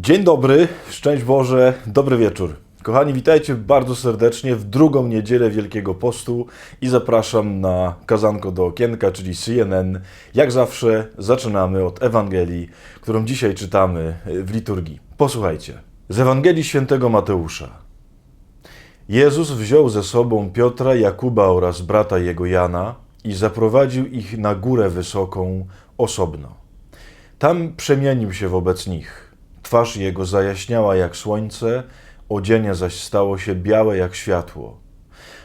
Dzień dobry, szczęść Boże, dobry wieczór. Kochani, witajcie bardzo serdecznie w drugą niedzielę Wielkiego Postu i zapraszam na kazanko do okienka, czyli CNN. Jak zawsze zaczynamy od Ewangelii, którą dzisiaj czytamy w liturgii. Posłuchajcie. Z Ewangelii Świętego Mateusza. Jezus wziął ze sobą Piotra, Jakuba oraz brata jego Jana i zaprowadził ich na górę wysoką osobno. Tam przemienił się wobec nich. Twarz jego zajaśniała jak słońce, odzienie zaś stało się białe jak światło.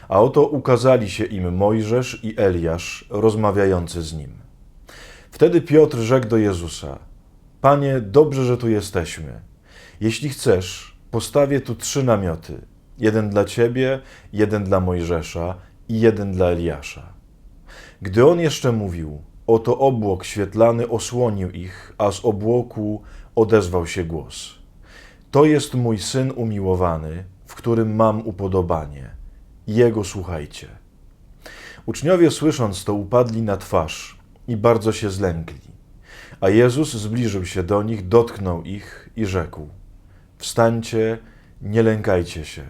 A oto ukazali się im Mojżesz i Eliasz, rozmawiający z nim. Wtedy Piotr rzekł do Jezusa: Panie, dobrze, że tu jesteśmy. Jeśli chcesz, postawię tu trzy namioty: jeden dla ciebie, jeden dla Mojżesza i jeden dla Eliasza. Gdy on jeszcze mówił, oto obłok świetlany osłonił ich, a z obłoku odezwał się głos. To jest mój syn umiłowany, w którym mam upodobanie. Jego słuchajcie. Uczniowie słysząc to upadli na twarz i bardzo się zlękli. A Jezus zbliżył się do nich, dotknął ich i rzekł: Wstańcie, nie lękajcie się.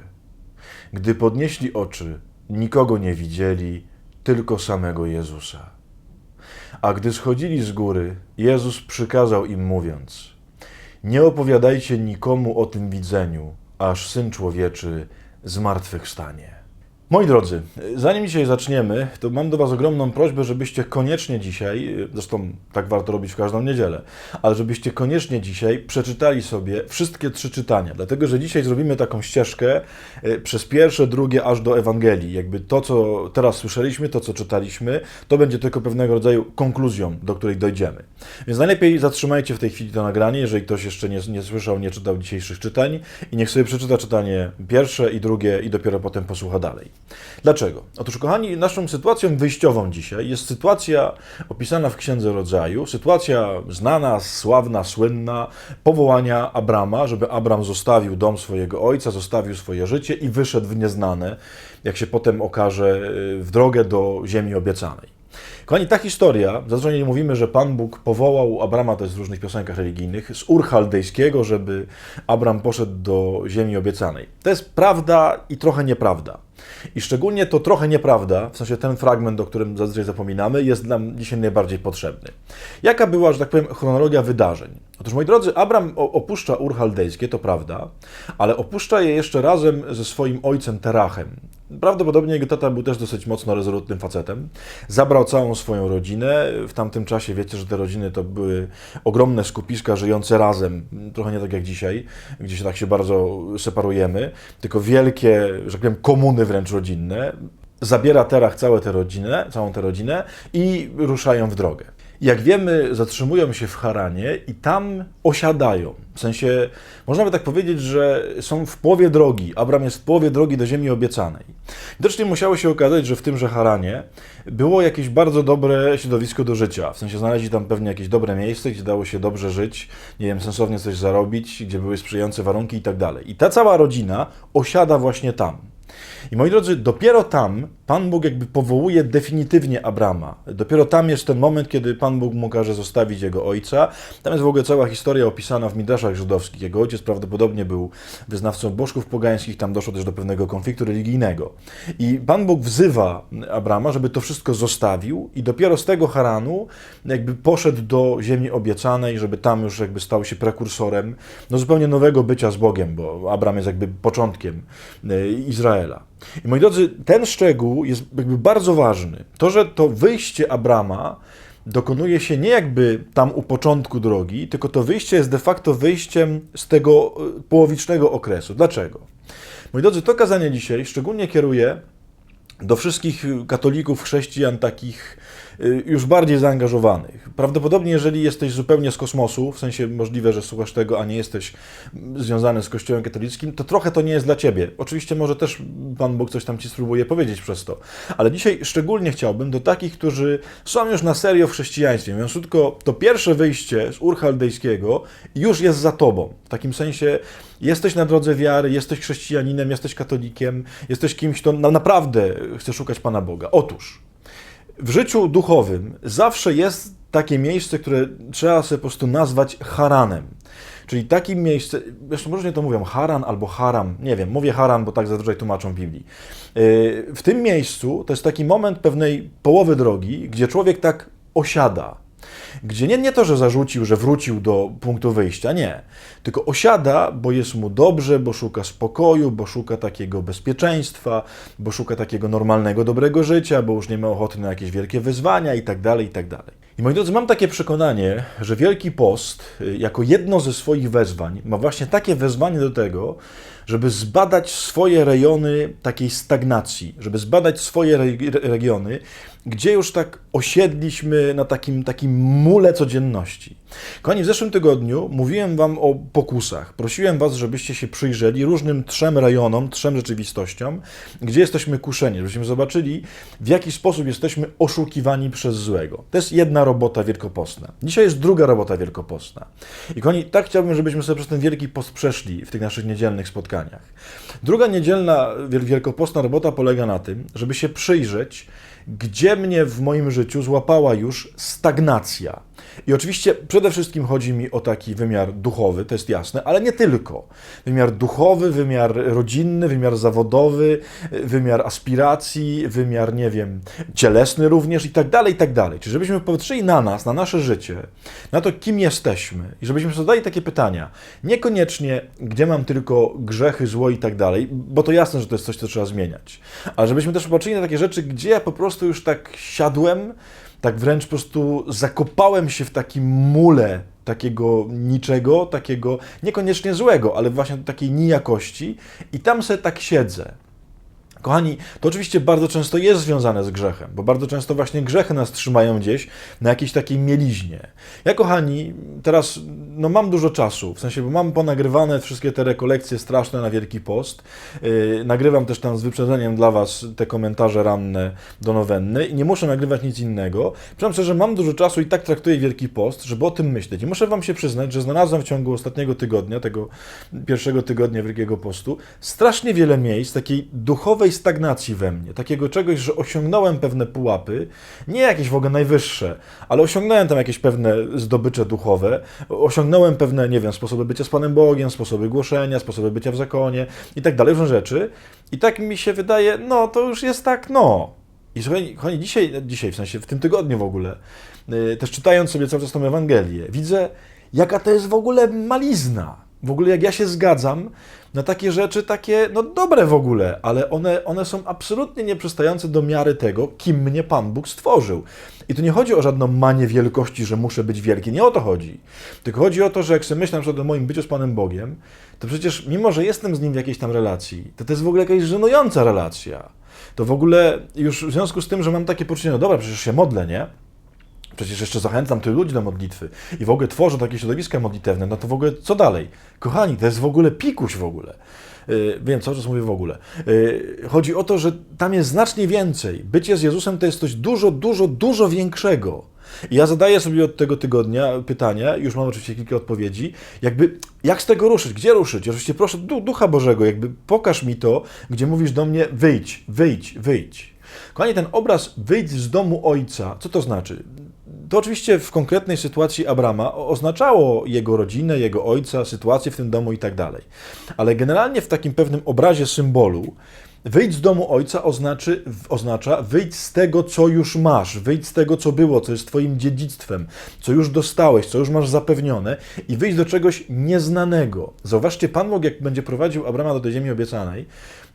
Gdy podnieśli oczy, nikogo nie widzieli, tylko samego Jezusa. A gdy schodzili z góry, Jezus przykazał im, mówiąc: Nie opowiadajcie nikomu o tym widzeniu, aż syn człowieczy zmartwychwstanie. Moi drodzy, zanim dzisiaj zaczniemy, to mam do Was ogromną prośbę, żebyście koniecznie dzisiaj, zresztą tak warto robić w każdą niedzielę, ale żebyście koniecznie dzisiaj przeczytali sobie wszystkie trzy czytania, dlatego że dzisiaj zrobimy taką ścieżkę e, przez pierwsze, drugie, aż do Ewangelii. Jakby to, co teraz słyszeliśmy, to, co czytaliśmy, to będzie tylko pewnego rodzaju konkluzją, do której dojdziemy. Więc najlepiej zatrzymajcie w tej chwili to nagranie, jeżeli ktoś jeszcze nie, nie słyszał, nie czytał dzisiejszych czytań i niech sobie przeczyta czytanie pierwsze i drugie i dopiero potem posłucha dalej. Dlaczego? Otóż, kochani, naszą sytuacją wyjściową dzisiaj jest sytuacja opisana w Księdze Rodzaju, sytuacja znana, sławna, słynna, powołania Abrama, żeby Abram zostawił dom swojego ojca, zostawił swoje życie i wyszedł w nieznane, jak się potem okaże, w drogę do ziemi obiecanej. Kochani, ta historia, zazwyczaj nie mówimy, że Pan Bóg powołał Abrama, to jest w różnych piosenkach religijnych, z Ur Chaldejskiego, żeby Abram poszedł do ziemi obiecanej. To jest prawda i trochę nieprawda. I szczególnie to trochę nieprawda, w sensie ten fragment, o którym zazwyczaj zapominamy, jest nam dzisiaj najbardziej potrzebny. Jaka była, że tak powiem, chronologia wydarzeń? Otóż, moi drodzy, Abram opuszcza Ur Chaldejskie, to prawda, ale opuszcza je jeszcze razem ze swoim ojcem Terachem. Prawdopodobnie jego tata był też dosyć mocno rezolutnym facetem. Zabrał całą swoją rodzinę. W tamtym czasie wiecie, że te rodziny to były ogromne skupiska żyjące razem. Trochę nie tak jak dzisiaj, gdzie się tak się bardzo separujemy, tylko wielkie, że tak powiem, komuny wręcz rodzinne. Zabiera Terach rodzinę, całą tę rodzinę i ruszają w drogę. Jak wiemy, zatrzymują się w Haranie i tam osiadają. W sensie, można by tak powiedzieć, że są w połowie drogi. Abram jest w połowie drogi do ziemi obiecanej. Widocznie musiało się okazać, że w tymże Haranie było jakieś bardzo dobre środowisko do życia. W sensie znaleźli tam pewnie jakieś dobre miejsce, gdzie dało się dobrze żyć, nie wiem, sensownie coś zarobić, gdzie były sprzyjające warunki i tak dalej. I ta cała rodzina osiada właśnie tam. I moi drodzy, dopiero tam Pan Bóg jakby powołuje definitywnie Abrama. Dopiero tam jest ten moment, kiedy Pan Bóg mu każe zostawić jego ojca. Tam jest w ogóle cała historia opisana w Midraszach żydowskich. Jego ojciec prawdopodobnie był wyznawcą bożków pogańskich, tam doszło też do pewnego konfliktu religijnego. I Pan Bóg wzywa Abrama, żeby to wszystko zostawił i dopiero z tego Haranu jakby poszedł do ziemi obiecanej, żeby tam już jakby stał się prekursorem no zupełnie nowego bycia z Bogiem, bo Abram jest jakby początkiem Izraela. I moi drodzy, ten szczegół jest jakby bardzo ważny. To, że to wyjście Abrama dokonuje się nie jakby tam u początku drogi, tylko to wyjście jest de facto wyjściem z tego połowicznego okresu. Dlaczego? Moi drodzy, to kazanie dzisiaj szczególnie kieruje do wszystkich katolików, chrześcijan takich już bardziej zaangażowanych. Prawdopodobnie, jeżeli jesteś zupełnie z kosmosu, w sensie możliwe, że słuchasz tego, a nie jesteś związany z Kościołem katolickim, to trochę to nie jest dla ciebie. Oczywiście może też Pan Bóg coś tam ci spróbuje powiedzieć przez to. Ale dzisiaj szczególnie chciałbym do takich, którzy są już na serio w chrześcijaństwie. Mówiąc krótko, to pierwsze wyjście z Ur Chaldejskiego już jest za tobą. W takim sensie jesteś na drodze wiary, jesteś chrześcijaninem, jesteś katolikiem, jesteś kimś, kto naprawdę chce szukać Pana Boga. Otóż w życiu duchowym zawsze jest takie miejsce, które trzeba sobie po prostu nazwać Haranem. Czyli takim miejsce, zresztą różnie to mówią, haran albo haram, nie wiem, mówię haran, bo tak zazwyczaj tłumaczą w Biblii. Yy, W tym miejscu to jest taki moment pewnej połowy drogi, gdzie człowiek tak osiada. Gdzie nie, nie to, że zarzucił, że wrócił do punktu wyjścia, nie. Tylko osiada, bo jest mu dobrze, bo szuka spokoju, bo szuka takiego bezpieczeństwa, bo szuka takiego normalnego, dobrego życia, bo już nie ma ochoty na jakieś wielkie wyzwania i tak dalej, i tak dalej. I moi drodzy, mam takie przekonanie, że Wielki Post, y, jako jedno ze swoich wezwań, ma właśnie takie wezwanie do tego, żeby zbadać swoje rejony takiej stagnacji, żeby zbadać swoje re- regiony, gdzie już tak osiedliśmy na takim, takim mule codzienności. Kochani, w zeszłym tygodniu mówiłem Wam o pokusach. Prosiłem Was, żebyście się przyjrzeli różnym trzem rejonom, trzem rzeczywistościom, gdzie jesteśmy kuszeni, żebyśmy zobaczyli, w jaki sposób jesteśmy oszukiwani przez złego. To jest jedna robota wielkopostna. Dzisiaj jest druga robota wielkopostna. I kochani, tak chciałbym, żebyśmy sobie przez ten Wielki Post przeszli w tych naszych niedzielnych spotkaniach. Druga niedzielna wiel- wielkopostna robota polega na tym, żeby się przyjrzeć, gdzie mnie w moim życiu złapała już stagnacja. I oczywiście przede wszystkim chodzi mi o taki wymiar duchowy, to jest jasne, ale nie tylko. Wymiar duchowy, wymiar rodzinny, wymiar zawodowy, wymiar aspiracji, wymiar, nie wiem, cielesny również i tak dalej, i tak dalej. Czyli żebyśmy popatrzyli na nas, na nasze życie, na to, kim jesteśmy i żebyśmy sobie zadali takie pytania. Niekoniecznie, gdzie mam tylko grzechy, zło i tak dalej, bo to jasne, że to jest coś, co trzeba zmieniać. Ale żebyśmy też popatrzyli na takie rzeczy, gdzie ja po prostu już tak siadłem, tak wręcz po prostu zakopałem się w takim mule takiego niczego, takiego niekoniecznie złego, ale właśnie takiej nijakości i tam sobie tak siedzę. Kochani, to oczywiście bardzo często jest związane z grzechem, bo bardzo często właśnie grzechy nas trzymają gdzieś na jakiejś takiej mieliźnie. Ja, kochani, teraz no, mam dużo czasu, w sensie, bo mam ponagrywane wszystkie te rekolekcje straszne na Wielki Post. Yy, nagrywam też tam z wyprzedzeniem dla Was te komentarze ranne do nowenny i nie muszę nagrywać nic innego. Przyznam że mam dużo czasu i tak traktuję Wielki Post, żeby o tym myśleć. I muszę Wam się przyznać, że znalazłem w ciągu ostatniego tygodnia, tego pierwszego tygodnia Wielkiego Postu, strasznie wiele miejsc takiej duchowej stagnacji we mnie, takiego czegoś, że osiągnąłem pewne pułapy, nie jakieś w ogóle najwyższe, ale osiągnąłem tam jakieś pewne zdobycze duchowe, osiągnąłem pewne, nie wiem, sposoby bycia z Panem Bogiem, sposoby głoszenia, sposoby bycia w zakonie i tak dalej, różne rzeczy. I tak mi się wydaje, no to już jest tak, no. I słuchaj, kochani, dzisiaj, dzisiaj, w sensie w tym tygodniu w ogóle, yy, też czytając sobie cały czas tą Ewangelię, widzę, jaka to jest w ogóle malizna. W ogóle jak ja się zgadzam na takie rzeczy, takie, no dobre w ogóle, ale one, one są absolutnie nieprzystające do miary tego, kim mnie Pan Bóg stworzył. I tu nie chodzi o żadną manię wielkości, że muszę być wielki, nie o to chodzi. Tylko chodzi o to, że jak sobie myślę na przykład o moim byciu z Panem Bogiem, to przecież mimo, że jestem z Nim w jakiejś tam relacji, to to jest w ogóle jakaś żenująca relacja. To w ogóle już w związku z tym, że mam takie poczucie, no dobra, przecież się modlę, nie? Przecież jeszcze zachęcam tylu ludzi do modlitwy i w ogóle tworzę takie środowiska modlitewne, no to w ogóle co dalej? Kochani, to jest w ogóle pikuś w ogóle. Yy, wiem, cały czas mówię w ogóle. Yy, chodzi o to, że tam jest znacznie więcej. Bycie z Jezusem to jest coś dużo, dużo, dużo większego. I ja zadaję sobie od tego tygodnia pytania, już mam oczywiście kilka odpowiedzi, jakby jak z tego ruszyć, gdzie ruszyć? Oczywiście proszę du- Ducha Bożego, jakby pokaż mi to, gdzie mówisz do mnie wyjdź, wyjdź, wyjdź. Kochani, ten obraz wyjdź z domu ojca, co to znaczy? To oczywiście w konkretnej sytuacji Abrama oznaczało jego rodzinę, jego ojca, sytuację w tym domu i tak dalej. Ale generalnie w takim pewnym obrazie symbolu wyjdź z domu ojca oznaczy, oznacza wyjdź z tego, co już masz, wyjdź z tego, co było, co jest twoim dziedzictwem, co już dostałeś, co już masz zapewnione i wyjdź do czegoś nieznanego. Zauważcie, Pan Bóg, jak będzie prowadził Abrama do tej ziemi obiecanej,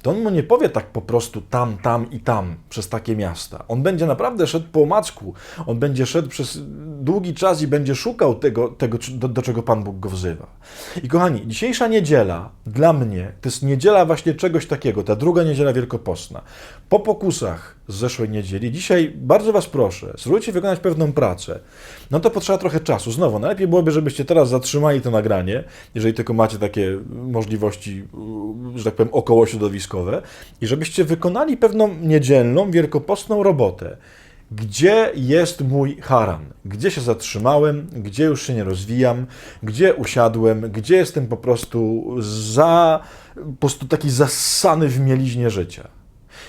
to on mu nie powie tak po prostu tam, tam i tam przez takie miasta. On będzie naprawdę szedł po omacku. On będzie szedł przez długi czas i będzie szukał tego, tego do, do czego Pan Bóg go wzywa. I kochani, dzisiejsza niedziela dla mnie to jest niedziela właśnie czegoś takiego, ta druga niedziela wielkopostna. Po pokusach z zeszłej niedzieli, dzisiaj bardzo Was proszę, spróbujcie wykonać pewną pracę. No to potrzeba trochę czasu. Znowu, najlepiej byłoby, żebyście teraz zatrzymali to nagranie, jeżeli tylko macie takie możliwości, że tak powiem, około środowiskowe, i żebyście wykonali pewną niedzielną, wielkopostną robotę. Gdzie jest mój haran? Gdzie się zatrzymałem? Gdzie już się nie rozwijam? Gdzie usiadłem? Gdzie jestem po prostu za, po prostu taki zasany w mieliźnie życia?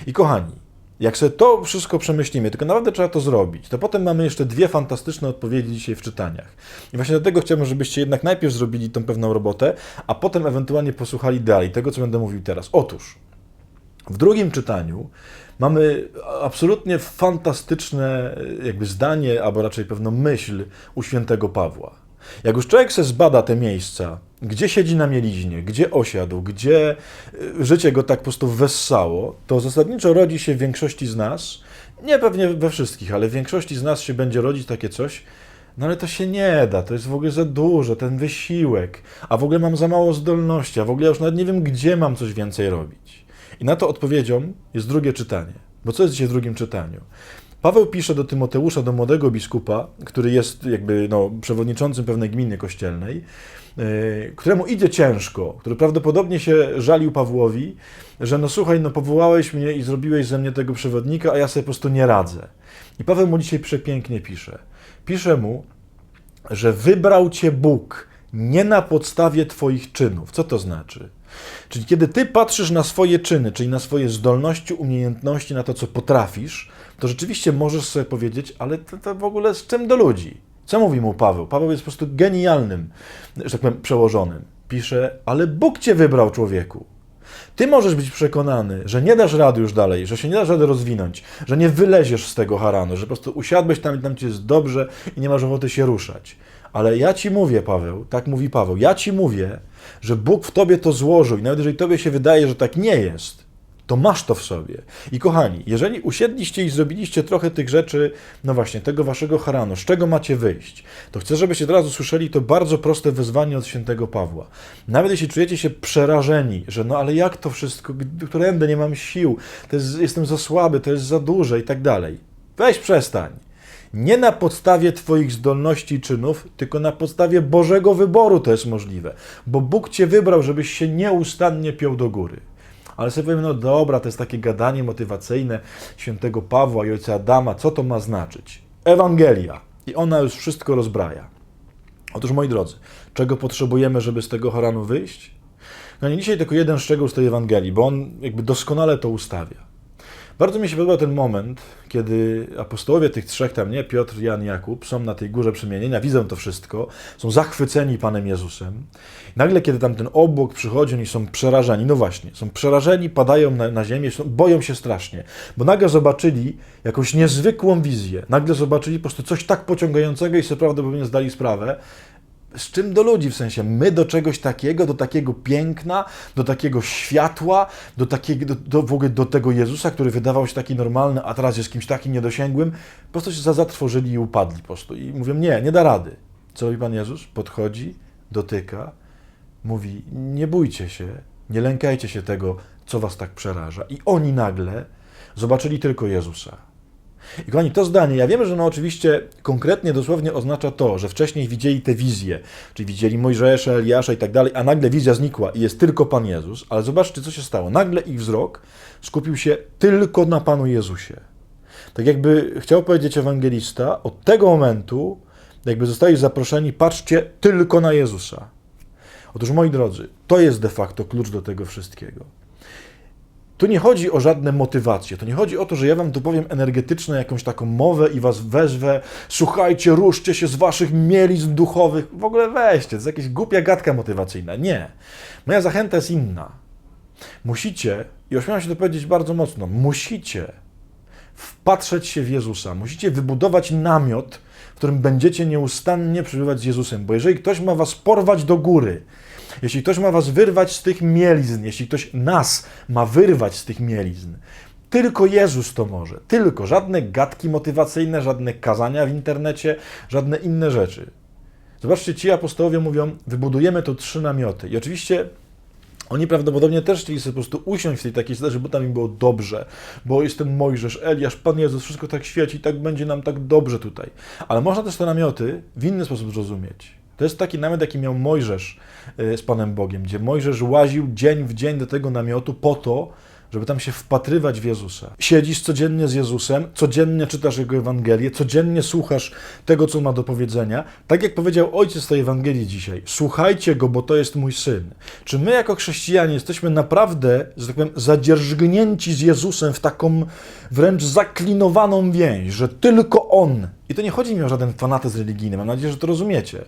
I kochani, Jak sobie to wszystko przemyślimy, tylko naprawdę trzeba to zrobić, to potem mamy jeszcze dwie fantastyczne odpowiedzi dzisiaj w czytaniach. I właśnie dlatego chciałbym, żebyście jednak najpierw zrobili tą pewną robotę, a potem ewentualnie posłuchali dalej tego, co będę mówił teraz. Otóż, w drugim czytaniu mamy absolutnie fantastyczne jakby zdanie, albo raczej pewną myśl u świętego Pawła. Jak już człowiek se zbada te miejsca, gdzie siedzi na mieliźnie, gdzie osiadł, gdzie y, życie go tak po prostu wessało, to zasadniczo rodzi się w większości z nas, nie pewnie we wszystkich, ale w większości z nas się będzie rodzić takie coś, no ale to się nie da, to jest w ogóle za dużo, ten wysiłek, a w ogóle mam za mało zdolności, a w ogóle ja już nawet nie wiem, gdzie mam coś więcej robić. I na to odpowiedzią jest drugie czytanie. Bo co jest dzisiaj w drugim czytaniu? Paweł pisze do Tymoteusza, do młodego biskupa, który jest jakby no, przewodniczącym pewnej gminy kościelnej, któremu idzie ciężko, który prawdopodobnie się żalił Pawłowi, że no słuchaj, no powołałeś mnie i zrobiłeś ze mnie tego przewodnika, a ja sobie po prostu nie radzę. I Paweł mu dzisiaj przepięknie pisze. Pisze mu, że wybrał cię Bóg nie na podstawie twoich czynów. Co to znaczy? Czyli kiedy ty patrzysz na swoje czyny, czyli na swoje zdolności, umiejętności, na to, co potrafisz, to rzeczywiście możesz sobie powiedzieć, ale to, to w ogóle z czym do ludzi? Co mówi mu Paweł? Paweł jest po prostu genialnym, że tak powiem, przełożonym. Pisze, ale Bóg cię wybrał, człowieku. Ty możesz być przekonany, że nie dasz rady już dalej, że się nie dasz rady rozwinąć, że nie wyleziesz z tego haranu, że po prostu usiadłeś tam i tam ci jest dobrze i nie masz ochoty się ruszać. Ale ja ci mówię, Paweł, tak mówi Paweł, ja ci mówię, że Bóg w tobie to złożył i nawet jeżeli tobie się wydaje, że tak nie jest, to masz to w sobie. I kochani, jeżeli usiedliście i zrobiliście trochę tych rzeczy, no właśnie, tego waszego haranu, z czego macie wyjść, to chcę, żebyście od razu słyszeli to bardzo proste wezwanie od świętego Pawła. Nawet jeśli czujecie się przerażeni, że no ale jak to wszystko, którędy nie mam sił, jest, jestem za słaby, to jest za duże i tak dalej. Weź przestań. Nie na podstawie Twoich zdolności i czynów, tylko na podstawie Bożego wyboru to jest możliwe. Bo Bóg Cię wybrał, żebyś się nieustannie piął do góry. Ale sobie powiem, no dobra, to jest takie gadanie motywacyjne świętego Pawła i ojca Adama. Co to ma znaczyć? Ewangelia. I ona już wszystko rozbraja. Otóż, moi drodzy, czego potrzebujemy, żeby z tego Haranu wyjść? No nie dzisiaj tylko jeden szczegół z tej Ewangelii, bo on jakby doskonale to ustawia. Bardzo mi się podoba ten moment, kiedy apostołowie tych trzech tam, nie, Piotr, Jan, Jakub, są na tej górze przemienienia, widzą to wszystko, są zachwyceni Panem Jezusem. Nagle, kiedy tam ten obłok przychodzi, oni są przerażeni, no właśnie, są przerażeni, padają na, na ziemię, są, boją się strasznie, bo nagle zobaczyli jakąś niezwykłą wizję, nagle zobaczyli po prostu coś tak pociągającego i sobie prawdopodobnie zdali sprawę, z czym do ludzi, w sensie my do czegoś takiego, do takiego piękna, do takiego światła, do, takiego, do, do, w ogóle do tego Jezusa, który wydawał się taki normalny, a teraz jest kimś takim niedosięgłym, po prostu się zatrwożyli i upadli po prostu. I mówią, nie, nie da rady. Co robi Pan Jezus? Podchodzi, dotyka, mówi, nie bójcie się, nie lękajcie się tego, co was tak przeraża. I oni nagle zobaczyli tylko Jezusa. I kochani, to zdanie, ja wiem, że no oczywiście konkretnie, dosłownie oznacza to, że wcześniej widzieli te wizje, czyli widzieli Mojżesza, Eliasza i tak dalej, a nagle wizja znikła i jest tylko Pan Jezus, ale zobaczcie, co się stało. Nagle ich wzrok skupił się tylko na Panu Jezusie. Tak jakby chciał powiedzieć ewangelista, od tego momentu, jakby zostali zaproszeni, patrzcie tylko na Jezusa. Otóż, moi drodzy, to jest de facto klucz do tego wszystkiego. Tu nie chodzi o żadne motywacje, to nie chodzi o to, że ja wam tu powiem energetyczną jakąś taką mowę i was wezwę, słuchajcie, ruszcie się z waszych mielizn duchowych, w ogóle weźcie, to jest jakaś głupia gadka motywacyjna. Nie. Moja zachęta jest inna. Musicie, i ośmiałam się to powiedzieć bardzo mocno, musicie wpatrzeć się w Jezusa, musicie wybudować namiot, w którym będziecie nieustannie przebywać z Jezusem, bo jeżeli ktoś ma was porwać do góry, jeśli ktoś ma was wyrwać z tych mielizn, jeśli ktoś nas ma wyrwać z tych mielizn, tylko Jezus to może. Tylko. Żadne gadki motywacyjne, żadne kazania w internecie, żadne inne rzeczy. Zobaczcie, ci apostołowie mówią, wybudujemy tu trzy namioty. I oczywiście oni prawdopodobnie też chcieli sobie po prostu usiąść w tej takiej sytuacji, bo tam im było dobrze, bo jest ten Mojżesz, Eliasz, Pan Jezus, wszystko tak świeci, tak będzie nam tak dobrze tutaj. Ale można też te namioty w inny sposób zrozumieć. To jest taki namiot, jaki miał Mojżesz y, z Panem Bogiem, gdzie Mojżesz łaził dzień w dzień do tego namiotu po to, żeby tam się wpatrywać w Jezusa. Siedzisz codziennie z Jezusem, codziennie czytasz Jego Ewangelię, codziennie słuchasz tego, co ma do powiedzenia. Tak jak powiedział ojciec tej Ewangelii dzisiaj, słuchajcie Go, bo to jest mój Syn. Czy my jako chrześcijanie jesteśmy naprawdę, że tak powiem, zadzierżgnięci z Jezusem w taką wręcz zaklinowaną więź, że tylko On, i to nie chodzi mi o żaden fanatyzm religijny, mam nadzieję, że to rozumiecie.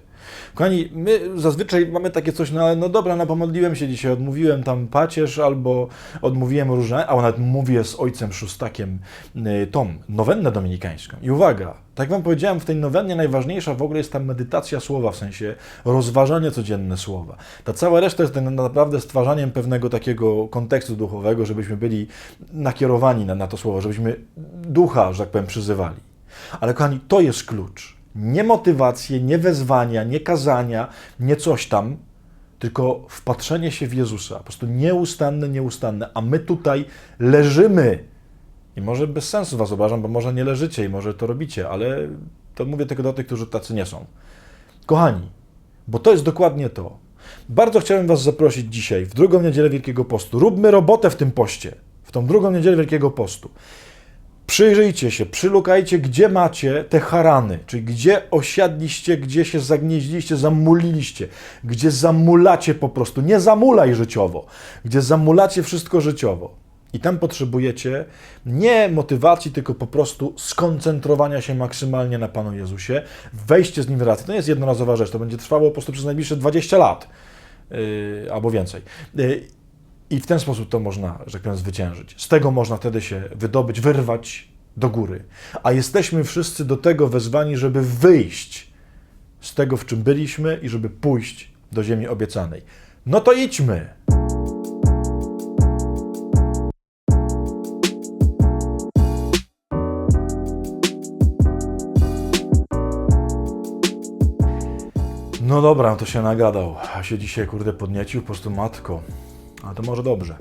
Kochani, my zazwyczaj mamy takie coś, no no dobra, no pomodliłem się dzisiaj, odmówiłem tam pacierz albo odmówiłem różne, a nawet mówię z ojcem szóstakiem y, tą nowennę dominikańską. I uwaga, tak wam powiedziałem, w tej nowennie najważniejsza w ogóle jest ta medytacja słowa, w sensie rozważanie codzienne słowa. Ta cała reszta jest tak naprawdę stwarzaniem pewnego takiego kontekstu duchowego, żebyśmy byli nakierowani na, na to słowo, żebyśmy ducha, że tak powiem, przyzywali. Ale kochani, to jest klucz. Nie motywacje, nie wezwania, nie kazania, nie coś tam, tylko wpatrzenie się w Jezusa. Po prostu nieustanne, nieustanne. A my tutaj leżymy. I może bez sensu was obrażam, bo może nie leżycie i może to robicie, ale to mówię tylko do tych, którzy tacy nie są. Kochani, bo to jest dokładnie to. Bardzo chciałem was zaprosić dzisiaj, w drugą niedzielę Wielkiego Postu. Róbmy robotę w tym poście, w tą drugą niedzielę Wielkiego Postu. Przyjrzyjcie się, przylukajcie, gdzie macie te harany, czyli gdzie osiadliście, gdzie się zagnieździliście, zamuliliście, gdzie zamulacie po prostu, nie zamulaj życiowo, gdzie zamulacie wszystko życiowo. I tam potrzebujecie nie motywacji, tylko po prostu skoncentrowania się maksymalnie na Panu Jezusie, wejście z Nim w relację. To nie jest jednorazowa rzecz, to będzie trwało po prostu przez najbliższe 20 lat yy, albo więcej. Yy, i w ten sposób to można, że tak powiem, zwyciężyć. Z tego można wtedy się wydobyć, wyrwać do góry. A jesteśmy wszyscy do tego wezwani, żeby wyjść z tego, w czym byliśmy i żeby pójść do ziemi obiecanej. No to idźmy! No dobra, to się nagadał, a się dzisiaj kurde podniecił, po prostu matko. Ale to może dobrze.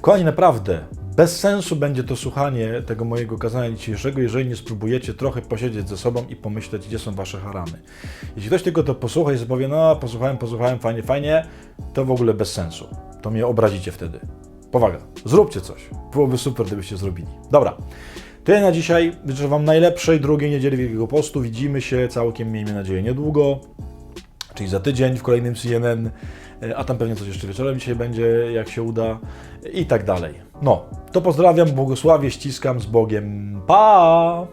Kochani, naprawdę, bez sensu będzie to słuchanie tego mojego kazania dzisiejszego, jeżeli nie spróbujecie trochę posiedzieć ze sobą i pomyśleć, gdzie są wasze haramy. Jeśli ktoś tylko to posłucha i sobie powie, no posłuchałem, posłuchałem, fajnie, fajnie, to w ogóle bez sensu. To mnie obrazicie wtedy. Powaga, zróbcie coś. Byłoby super, gdybyście zrobili. Dobra. Tyle na dzisiaj. Życzę Wam najlepszej drugiej niedzieli Wielkiego Postu. Widzimy się całkiem, miejmy nadzieję, niedługo, czyli za tydzień w kolejnym CNN, a tam pewnie coś jeszcze wieczorem dzisiaj będzie, jak się uda i tak dalej. No, to pozdrawiam, błogosławię, ściskam z Bogiem. Pa!